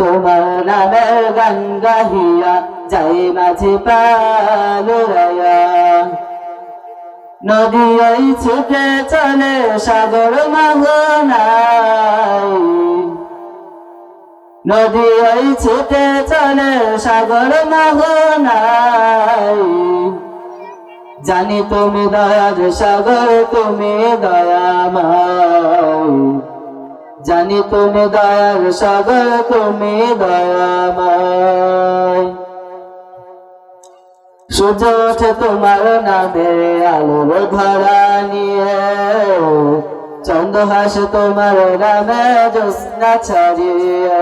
তোমার নামের গান গাহিয়া যাই মাঝে পালুরায়া নদী ওই ছুটে চলে, সাগর মাহনাই নদী ওই ছুটে চলে, সাগর মাহনাই জানি তুমি দয়ার সাগর, তুমি দয়াময়। জানি তুমি দয়ার সাগর, তুমি দয়াময়। সূর্য ওঠে তোমার নামে, আলোর ধরা নিয়ে। চন্দ্র হাসে তোমার নামে, জ্যোৎস্না ছাড়িয়ে।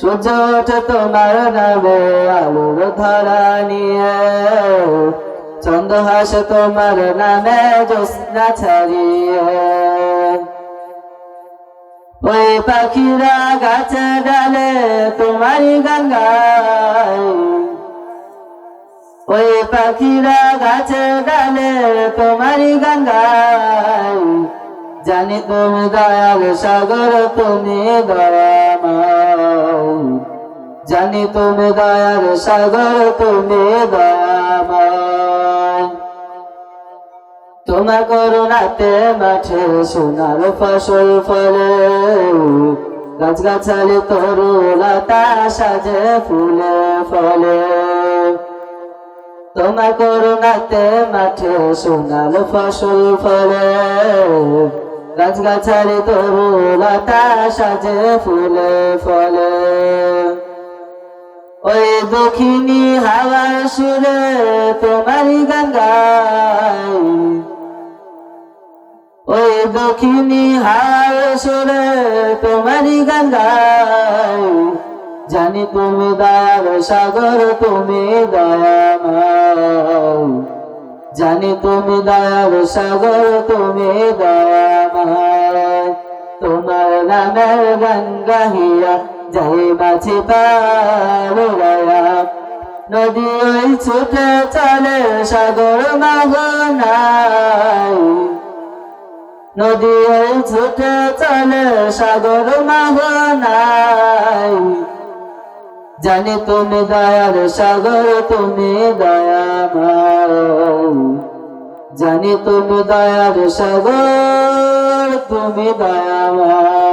সূর্য ওঠে তোমার নামে, আলোর ধরা নিয়ে। চন্দ্র হাসে তোমার নামে, জ্যোৎস্না ছাড়িয়ে। পাখিরা গাছে ডালে তোমারই গঙ্গায় ওই পাখিরা গাছে ডালে তোমারই গঙ্গায় জানি তুমি দয়াল সাগর, তুমি দয়াময়। জানি তুমি দয়াল সাগর, তুমি দয়াময়। তোমার করুণাতে মাঠে সোনার ফসল, ফলে গাছ গাছালি তরু লতা সাজে ফুলে, ফলে তোমার করুণাতে মাঠে সোনার ফসল, ফলে গাছ গাছালি তরু লতা সাজে ফুলে, ফলে ওই দক্ষিণী হাওয়ার সুরে তোমারই গঙ্গায় দক্ষিণী হাওয়ার সুরে তোমারই গঙ্গায় জানি তুমি দয়ার সাগর, তুমি দয়াময়। জানি তুমি দয়ার সাগর, তুমি দয়াময়। তোমার নামের গান গাহিয়া যাই মাঝে পালুরায়া নদী ছুটে চলে সাগর মাগনাই নদী ছুটে চলে সাগর মাগনাই জানি তুমি দয়ার সাগর, তুমি দয়া জানি তুমি দয়ার সাগর, তুমি দয়াময়।